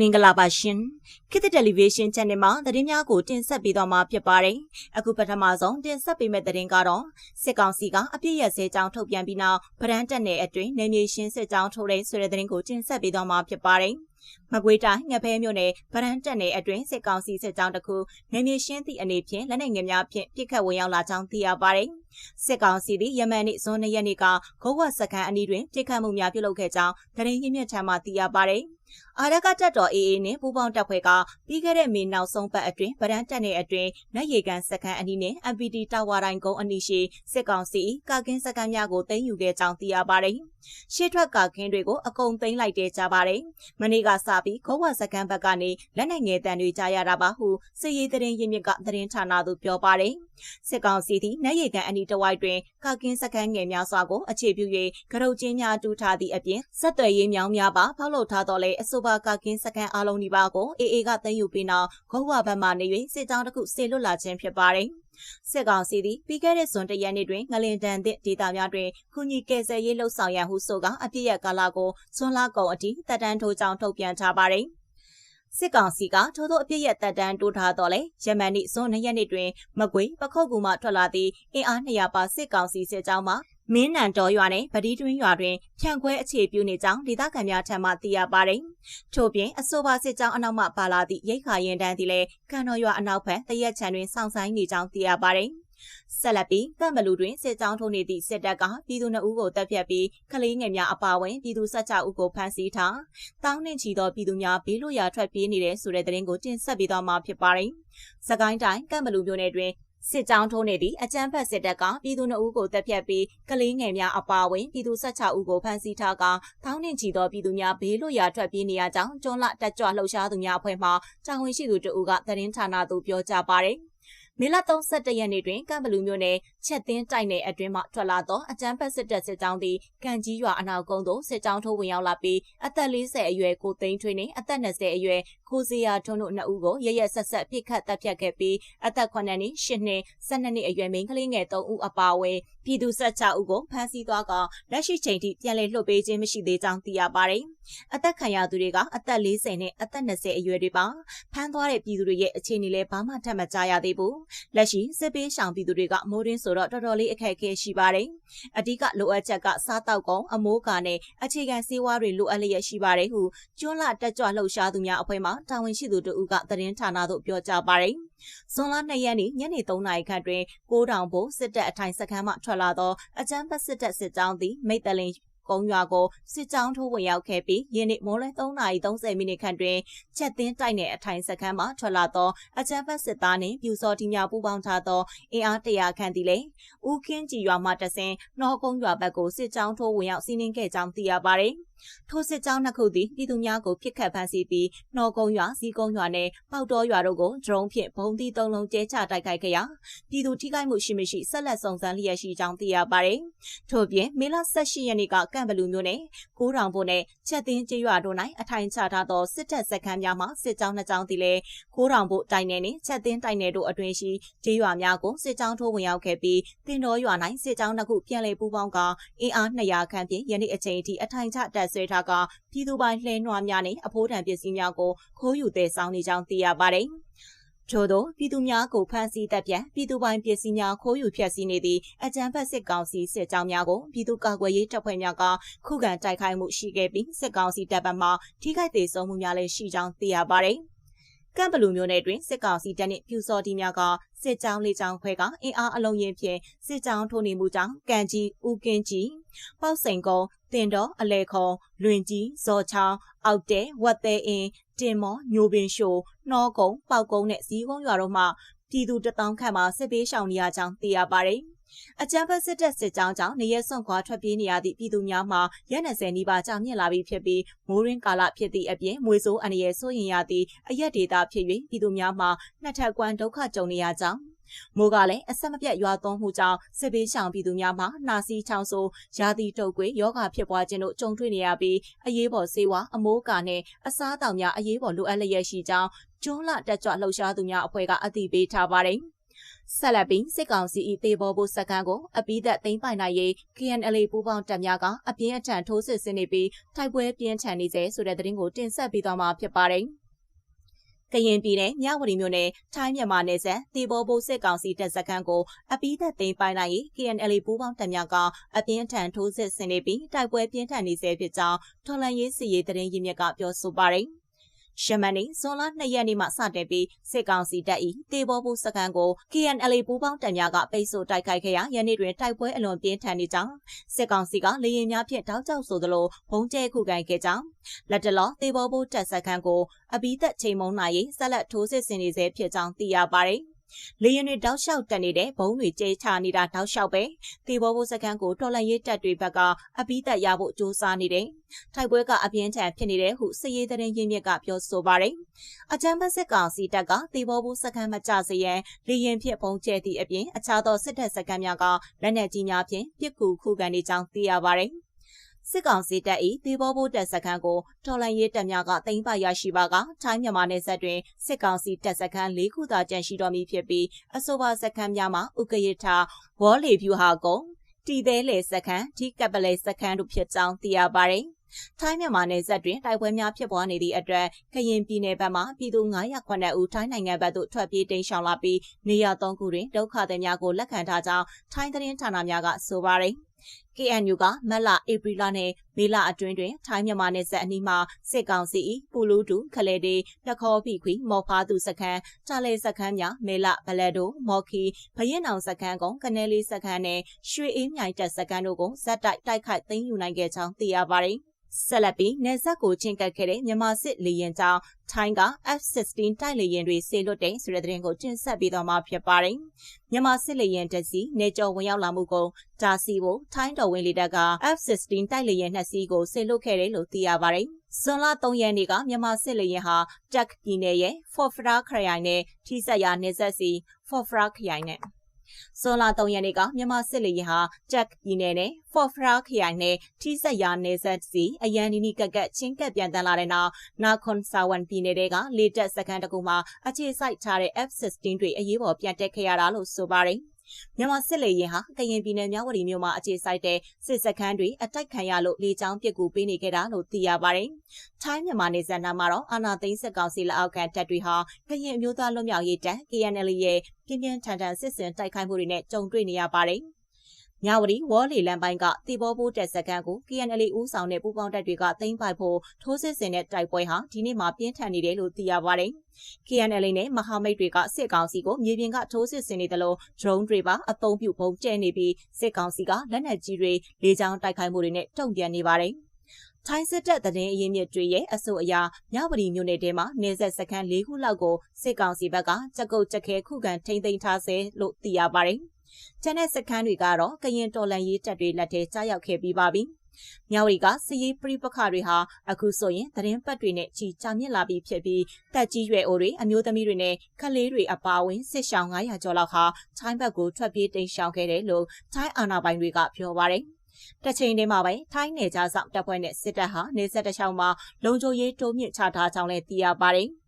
မင်္ဂလာပါရှင်ခေတ်သစ်တယ်လီဗေးရှင်း channel မှာသတင်းများကိုတင်ဆက်ပေးသွားမှာဖြစ်ပါတယ်အခုပထမဆုံးတင်ဆက်ပေးမယ့်သတင်းကတော့စစ်ကောင်စီကအပြစ်ရစဲကြောင်းထုတ်ပြန်ပြီးနောက်ဗရန်တက်နယ်အတွင်းနေမြေရှင်းစစ်ကြောင်းထုတ်တဲ့ဆိုတဲ့သတင်းကိုတင်ဆက်ပေးသွားမှာဖြစ်ပါတယ် မကွေးတိုင်းငဖဲမြို့နယ်ဗရန်တက်နယ်အတွင်းစစ်ကောင်စီစစ်ကြောင်းတစ်ခုနေမြေရှင်းသည့်အနေဖြင့်လက်နက်ငယ်များဖြင့်ပြစ်ခတ်ဝင်ရောက်လာကြောင်းသိရပါတယ်စစ်ကောင်စီသည်ယမန်နေ့ဇွန်၂ရက်နေ့ကဂုတ်ဝစခန်းအနီးတွင်ပြစ်ခတ်မှုများပြုလုပ်ခဲ့ကြောင်းသတင်းရင်းမြစ်ထံမှသိရပါတယ်အာရကတက်တော် AA နဲ့ပူးပေါင်းတပ်ဖွဲ့ကပြီးခဲ့တဲ့မေနောက်ဆုံးပတ်အတွင်းဗရန်တက်နယ်အတွင်းနက်ရီကန်စခန်းအနီးနဲ့ MPT တာဝါတိုင်းကုန်းအနီးရှိစစ်ကောင်စီကာကင်းစခန်းများကိုသိမ်းယူခဲ့ကြောင်းသိရပါတယ်။ရှေ့ထွက်ကာကင်းတွေကိုအကုန်သိမ်းလိုက်တဲ့ကြပါတယ်။မနေ့ကစပြီးခေါဝစခန်းဘက်ကနေလက်နက်ငယ်တန်တွေကြားရတာပါဟုစစ်ရေးသတင်းရင်းမြစ်ကသတင်းဌာနသို့ပြောပါတယ်။စစ်ကောင်စီသည်နက်ရီကန်အနီးတဝိုက်တွင်ကာကင်းစခန်းငယ်များစွာကိုအခြေပြု၍ကရုတ်ချင်းများတူထားသည့်အပြင်ဆက်သွယ်ရေးမြောင်းများပါဖောက်လုပ်ထားတော်လဲအဆိုပါကာကင်းစကန်အားလုံးဒီပါကို AA ကသိမ်းယူပြီးနောက်ဂုတ်ဝဘက်မှနေ၍စစ်ကြောင်းတစ်ခုဆေလွတ်လာခြင်းဖြစ်ပါတယ်။ စစ်ကောင်စီသည်ပြီးခဲ့တဲ့ဇွန်တရက်နေ့တွင်ငလင်တန်သည့်ဒေသများတွင်ခုညီကယ်ဆယ်ရေးလှုပ်ဆောင်ရန်ဟုဆိုကအပြစ်ရကာလကိုဇွန်လကုန်အထိတပ်တန်းထိုးကြောင်းထုတ်ပြန်ထားပါတယ်။စစ်ကောင်စီကထိုးသောအပြစ်ရတပ်တန်းတိုးထားတော့လေယမန်နေ့ဇွန်၂ရက်နေ့တွင်မကွေပခုတ်ကူမှထွက်လာသည့်အင်အား200ပါစစ်ကောင်စီစစ်ကြောင်းမှ မင်းနံတော်ရွာနဲ့ဗတိတွင်းရွာတွင်ဖြန့်ခွဲအခြေပြုနေကြောင်းဒေသခံများထံမှသိရပါတယ်။ထို့ပြင်အဆိုပါစစ်ကြောင်းအနောက်မှပါလာသည့်ရိတ်ခါရင်တန်းသည်လည်းကံတော်ရွာအနောက်ဘက်တရက်ချံတွင်စောင့်ဆိုင်နေကြောင်းသိရပါတယ်။ဆက်လက်ပြီးကံမလူတွင်စစ်ကြောင်းထုံးနေသည့်စစ်တပ်ကပြည်သူနှုတ်ကိုတပ်ဖြတ်ပြီးကလေးငယ်များအပါအဝင်ပြည်သူ16ဦးကိုဖမ်းဆီးထားတောင်းနှင့်ချီသောပြည်သူများဘေးလွတ်ရာထွက်ပြေးနေတဲ့ဆိုတဲ့သတင်းကိုတင်ဆက်ပေးသွားမှာဖြစ်ပါတယ်။စကိုင်းတိုင်းကံမလူမြို့နယ်တွင် စစ်ကြောင်းထိုးနေသည့်အကြမ်းဖက်စစ်တပ်ကပြည်သူနှုတ်ကိုတပ်ဖြတ်ပြီးကလေးငယ်များအပါအဝင်ပြည်သူ16ဦးကိုဖမ်းဆီးထားကထောင်းနှင့်ချီသောပြည်သူများဘေးလွတ်ရာထွက်ပြေးနေရကြောင်းကျွန်းလတက်ကြွလှုပ်ရှားသူများအဖွဲ့မှတာဝန်ရှိသူတဦးကသတင်းဌာနသို့ပြောကြားပါတယ်။မေလ31ရက်နေ့တွင်ကံဘလူမျိုးနယ်ချက်သင်းတိုက်နယ်အတွင်းမှထွက်လာသောအကြမ်းဖက်စစ်တပ်စစ်ကြောင်းသည်ကံကြီးရွာအနောက်ကုန်းသို့စစ်ကြောင်းထိုးဝင်ရောက်လာပြီးအသက်40အရွယ်ကိုသိန်းထွေးနှင့်အသက်20အရွယ်ကိုစီယာထွန်းတို့နှစ်ဦးကိုရရက်ဆက်ဆက်ပြစ်ခတ်တပ်ဖြတ်ခဲ့ပြီးအသက်9နှစ်10နှစ်12နှစ်အရွယ်မိန်းကလေးငယ်3ဦးအပါအဝင်ပြည်သူ16ဦးကိုဖမ်းဆီးသွားကလက်ရှိချိန်ထိပြန်လည်လွှတ်ပေးခြင်းမရှိသေးကြောင်းသိရပါတယ်။အသက်ခံရသူတွေကအသက်40နဲ့အသက်20အရွယ်တွေပါဖမ်းသွားတဲ့ပြည်သူတွေရဲ့အခြေအနေလည်းဘာမှထပ်မကြားရသေးဘူး။လက်ရှိစစ်ပေးရှောင်ပြည်သူတွေကမိုးရင်းဆိုတော့တော်တော်လေးအခက်အခဲရှိပါတယ်။အဓိကလိုအပ်ချက်ကစားတောက်ကုန်အမိုးကာနဲ့အခြေခံဆေးဝါးတွေလိုအပ်လျက်ရှိပါတယ်ဟုကျွန်းလတက်ကြွလှုပ်ရှားသူများအဖွဲ့မှတာဝန်ရှိသူတို့ကသတင်းဌာနသို့ပြောကြားပါတယ်။ဇွန်လ2ရက်နေ့ညနေ3နာရီခန့်တွင်ကိုးတောင်ဘို့စစ်တပ်အထိုင်စခန်းမှထွက်လာသောအကြမ်းဖက်စစ်တပ်စစ်ကြောင်းသည်မိတ်တလင်ကုန်းရွာကိုစစ်ကြောင်းထိုးဝင်ရောက်ခဲ့ပြီးယနေ့မိုးလယ်3:30မိနစ်ခန့်တွင်ချက်သင်းတိုက်နယ်အထိုင်စခန်းမှထွက်လာသောအကြမ်းဖက်စစ်သားနှင့်ပြူစော်တီများပူးပေါင်းထားသောအင်အားတရာခန့်သည်လည်းဦးခင်းကြည်ရွာမှတဆင်နှောကုန်းရွာဘက်ကိုစစ်ကြောင်းထိုးဝင်ရောက်စီးနင်းခဲ့ကြောင်းသိရပါသည်ထိုစစ်ကြောင်းနှစ်ခုသည်ပြည်သူများကိုပြစ်ခတ်ဖမ်းဆီးပြီးနှောကုန်းရွာ၊စီကုန်းရွာနှင့်ပေါက်တော်ရွာတို့ကိုဒရုန်းဖြင့်ဘုံသီးသုံးလုံးကျဲချတိုက်ခိုက်ခဲ့ရာပြည်သူထိခိုက်မှုရှိမရှိဆက်လက်စုံစမ်းလျက်ရှိကြောင်းသိရပါတယ်။ထို့ပြင်မေလ18ရက်နေ့ကကံဘလူမျိုးနယ်ကိုးတောင်ဘုံနဲ့ချက်သင်းကျေးရွာတို့၌အထိုင်ချထားသောစစ်တပ်စခန်းများမှစစ်ကြောင်းနှစ်ကြောင်းသည်လည်းကိုးတောင်ဘုံတိုင်နယ်နှင့်ချက်သင်းတိုင်နယ်တို့အတွင်ရှိကျေးရွာများကိုစစ်ကြောင်းထိုးဝင်ရောက်ခဲ့ပြီးတင်တော်ရွာ၌စစ်ကြောင်းနှစ်ခုပြန်လည်ပူးပေါင်းကအင်အား200ခန့်ဖြင့်ယနေ့အချိန်ထိအထိုင်ချတပ်ဆွဲထားကပြည်သူပိုင်လှဲနွားများနဲ့အဖိုးတန်ပစ္စည်းများကိုခိုးယူတဲ့ဆောင်နေကြောင်းသိရပါတယ်။ထို့သောပြည်သူများကိုဖမ်းဆီးတပ်ပြန်ပြည်သူပိုင်ပစ္စည်းများခိုးယူဖျက်ဆီးနေသည့်အကြမ်းဖက်စစ်ကောင်စီစစ်ကြောင်းများကိုပြည်သူ့ကာကွယ်ရေးတပ်ဖွဲ့များကခုခံတိုက်ခိုက်မှုရှိခဲ့ပြီးစစ်ကောင်စီတပ်ဘက်မှထိခိုက်ဒေဆုံးမှုများလည်းရှိကြောင်းသိရပါတယ်။ကမ်ဘလူမျိုးနယ်တွင်စစ်ကောင်စီတပ်နှင့်ပြူစော်တီများကစစ်ကြောင်းလေးကြောင်းခွဲကအင်အားအလုံးရင်ဖြင့်စစ်ကြောင်းထိုးနေမှုကြောင့်ကံကြီးဦးကင်းကြီးပေါက်စိန်ကုန်း တင်တော်အလဲခုံလွင်ကြီးဇော်ချောင်းအောက်တဲဝတ်သေးအင်းတင်မော်ညိုပင်ရှိုနှောကုန်းပေါက်ကုန်းနဲ့ဇီးကုန်းရွာတို့မှပြည်သူတထောင်ခန့်မှစစ်ပေးရှောင်နေရကြောင်းသိရပါတယ်။အကြမ်းဖက်စစ်တပ်စစ်ကြောင်းကြောင့်နေရဲစွန့်ခွာထွက်ပြေးနေရသည့်ပြည်သူများမှာရက်20နီးပါးကြာမြင့်လာပြီးဖြစ်ပြီးမိုးရင်းကာလဖြစ်သည့်အပြင်မွေဆိုးအန္တရာယ်ဆိုရင်ရသည့်အရက်ဒေတာဖြစ်၍ပြည်သူများမှာနှစ်ထပ်ကွမ်းဒုက္ခကြုံနေရကြောင်း မိုးကလည်းအဆက်မပြတ်ရွာသွန်းမှုကြောင့်စစ်ပေးရှောင်ပြည်သူများမှာနှာစီးချောင်းဆိုးရာသီတုပ်ကွေးယောဂဖြစ်ပွားခြင်းတို့ကြုံတွေ့နေရပြီးအရေးပေါ်ဆေးဝါးအမိုးကာနဲ့အစားအသောက်များအရေးပေါ်လိုအပ်လျက်ရှိကြောင်းကျွန်းလတက်ကြွလှုပ်ရှားသူများအဖွဲ့ကအသိပေးထားပါတယ်။ဆက်လက်ပြီးစစ်ကောင်စီ၏တေဘောဖို့စကန်ကိုအပိသက်သိမ်းပိုင်နိုင်ရေး KNL ပူးပေါင်းတပ်များကအပြင်းအထန်ထိုးစစ်ဆင်နေပြီးတိုက်ပွဲပြင်းထန်နေစေဆိုတဲ့သတင်းကိုတင်ဆက်ပေးသွားမှာဖြစ်ပါတယ်။ ကရင်ပြည်နယ်မြဝတီမြို့နယ်ထိုင်းမြန်မာနယ်စပ်တေဘောဘိုးစစ်ကောင်စီတပ်စခန်းကိုအပိသက်သိမ်းပိုင်နိုင်ရေး KNL ပူးပေါင်းတပ်များကအပြင်းထန်ထိုးစစ်ဆင်နေပြီးတိုက်ပွဲပြင်းထန်နေစေဖြစ်ကြောင်းထော်လန်ရေးစီရေးသတင်းရင်းမြစ်ကပြောဆိုပါတယ်။ ရှမန်နေဇွန်လ2ရက်နေ့မှစတင်ပြီးစစ်ကောင်စီတပ်၏တေဘောဘူးစကန်ကို KNL ပူးပေါင်းတပ်များကပိတ်ဆို့တိုက်ခိုက်ခဲ့ရာယနေ့တွင်တိုက်ပွဲအလွန်ပြင်းထန်နေကြောင်းစစ်ကောင်စီကလေရင်များဖြင့်တောက်ကြောက်ဆိုသလိုဘုံကျဲခုခံခဲ့ကြောင်းလက်တလောတေဘောဘူးတပ်စကန်ကိုအဘိသက်ချိန်မုံနိုင်ရေးဆက်လက်ထိုးစစ်ဆင်နေဆဲဖြစ်ကြောင်းသိရပါတယ်။ လေရင်တွေတောက်လျှောက်တက်နေတဲ့ဘုံတွေကျဲချနေတာတောက်လျှောက်ပဲတေဘောဘိုးစကန်ကိုတော်လန်ရေးတပ်တွေဘက်ကအပိသက်ရဖို့စ조사နေတယ်ထိုက်ပွဲကအပြင်းထန်ဖြစ်နေတဲ့ဟုစစ်ရေးသတင်းရင်းမြစ်ကပြောဆိုပါတယ်အကြမ်းဖက်စစ်ကောင်စီတပ်ကတေဘောဘိုးစကန်မကြစေရန်လေရင်ဖြစ်ဘုံကျဲသည့်အပြင်အခြားသောစစ်တပ်စကန်များကလက်နက်ကြီးများဖြင့်ပစ်ကူခုခံနေကြောင်းသိရပါတယ် စစ်ကောင်စီတပ်၏ဒေဘောဘိုးတပ်စခန်းကိုတော်လန်ရေးတပ်များကသိမ်းပိုက်ရရှိပါကထိုင်းမြန်မာနယ်စပ်တွင်စစ်ကောင်စီတပ်စခန်း၄ခုသာကျန်ရှိတော်မူဖြစ်ပြီးအဆိုပါစခန်းများမှာဥကရထဝေါ်လီဖြူဟာကုံတီသေးလေစခန်းဒီကပလေစခန်းတို့ဖြစ်ကြောင်းသိရပါတယ်ထိုင်းမြန်မာနယ်စပ်တွင်တိုက်ပွဲများဖြစ်ပွားနေသည့်အတွက်ကရင်ပြည်နယ်ဘက်မှပြည်သူ909ဦးထိုင်းနိုင်ငံဘက်သို့ထွက်ပြေးတိမ်းရှောင်လာပြီးနေရာ၃ခုတွင်ဒုက္ခသည်များကိုလက်ခံထားကြောင်းထိုင်းသတင်းဌာနများကဆိုပါတယ်။ KNU ကမက်လာဧပြီလနဲ့မေလအတွင်းတွင်ထိုင်းမြန်မာနယ်စပ်အနီးမှာစစ်ကောင်စီ၏ပူလူတူခလဲတေတခေါ်ဖိခွီမော်ဖာသူစခန်းတာလေစခန်းများမေလဘလက်ဒိုမော်ခီဘရင်အောင်စခန်းကုန်းကနဲလေးစခန်းနဲ့ရွှေအေးမြိုင်တပ်စခန်းတို့ကိုဇက်တိုက်တိုက်ခိုက်သိမ်းယူနိုင်ခဲ့ကြောင်းသိရပါတယ်။ ဆက်လက်ပြီးနေဆက်ကိုချင်းကပ်ခဲ့တဲ့မြန်မာစစ်လေရင်ကြောင်းထိုင်းက F16 တိုက်လေရင်တွေဆေလွတ်တဲ့ဆိုတဲ့သတင်းကိုတင်ဆက်ပေးတော့မှာဖြစ်ပါတယ်။မြန်မာစစ်လေရင်တစ်စီးနေကြော်ဝင်ရောက်လာမှုကိုတာစီဖို့ထိုင်းတော်ဝင်လေတပ်က F16 တိုက်လေရင်နှစ်စီးကိုဆေလွတ်ခဲ့တယ်လို့သိရပါတယ်။ဇွန်လ3ရက်နေ့ကမြန်မာစစ်လေရင်ဟာတက်ပြည်နယ်ရဲ့ Forfra ခရိုင်နဲ့ထိစပ်ရာနေဆက်စီ Forfra ခရိုင်နဲ့ ဇွန်လ3ရက်နေ့ကမြန်မာစစ်လေယာဉ်ဟာတက်ပြည်နယ်နဲ့ဖော့ဖရာခရိုင်နဲ့ထိစက်ရာနေဆက်စီအရန်နီနီကက်ကက်ချင်းကက်ပြန်တန်းလာတဲ့နောက်နာခွန်ဆာဝန်ပြည်နယ်ကလေတက်စကန်တကူမှာအခြေစိုက်ထားတဲ့ F16 တွေအရေးပေါ်ပြန်တက်ခဲ့ရတာလို့ဆိုပါတယ်။ မြန်မာစစ်လေရင်ဟာကရင်ပြည်နယ်မြဝတီမြို့မှာအခြေစိုက်တဲ့စစ်စခန်းတွေအတိုက်ခံရလို့လေကြောင်းပစ်ကူပေးနေခဲ့တာလို့သိရပါတယ်။ထိုင်းမြန်မာနယ်စပ်နားမှာတော့အာနာသိန်းစစ်ကောင်စီလက်အောက်ခံတပ်တွေဟာကရင်အမျိုးသားလွတ်မြောက်ရေးတပ် KNL ရဲ့ပြင်းပြင်းထန်ထန်စစ်စင်တိုက်ခိုက်မှုတွေနဲ့ကြုံတွေ့နေရပါတယ်။ မြဝတီဝေါ်လီလန်ပိုင်းကတီဘောဘိုးတက်စကန်ကို KNL ဦးဆောင်တဲ့ပူးပေါင်းတပ်တွေကသိမ်းပိုက်ဖို့ထိုးစစ်ဆင်တဲ့တိုက်ပွဲဟာဒီနေ့မှပြင်းထန်နေတယ်လို့သိရပါတယ်။ KNL နဲ့မဟာမိတ်တွေကစစ်ကောင်စီကိုမြေပြင်ကထိုးစစ်ဆင်နေတယ်လို့ drone တွေပါအသုံးပြုပုံကျဲနေပြီးစစ်ကောင်စီကလက်နက်ကြီးတွေလေကြောင်းတိုက်ခိုက်မှုတွေနဲ့တုံ့ပြန်နေပါတယ်။ထိုင်းစစ်တပ်တရင်အရင်မြစ်တွေရဲ့အဆိုအရာမြဝတီမြို့နယ်ထဲမှာနေဆက်စခန်း၄ခုလောက်ကိုစစ်ကောင်စီဘက်ကကြက်ကုတ်ကြက်ခဲခုခံထိန်းသိမ်းထားဆဲလို့သိရပါတယ်။ ကျန်တဲ့စခန်းတွေကတော့ကရင်တော်လန်ရေးတပ်တွေလက်ထဲကြားရောက်ခဲ့ပြီးပါပြီ။မြောက်ရီကစည်ရေးပြိပခတွေဟာအခုဆိုရင်သတင်းပတ်တွေနဲ့ချီချမြင့်လာပြီးဖြစ်ပြီးတက်ကြီးရွယ်အိုတွေအမျိုးသမီးတွေနဲ့ကလေးတွေအပါအဝင်စစ်ရှောင်း900ကျော်လောက်ဟာထိုင်းဘက်ကိုထွက်ပြေးတိမ်းရှောင်ခဲ့တယ်လို့ထိုင်းအာဏာပိုင်တွေကပြောပါတယ်။တချိန်တည်းမှာပဲထိုင်းနယ်ခြားဆောင်တပ်ဖွဲ့နဲ့စစ်တပ်ဟာနေဆက်တချောင်းမှာလုံခြုံရေးတိုးမြင့်ချထားကြောင်းလည်းသိရပါတယ်။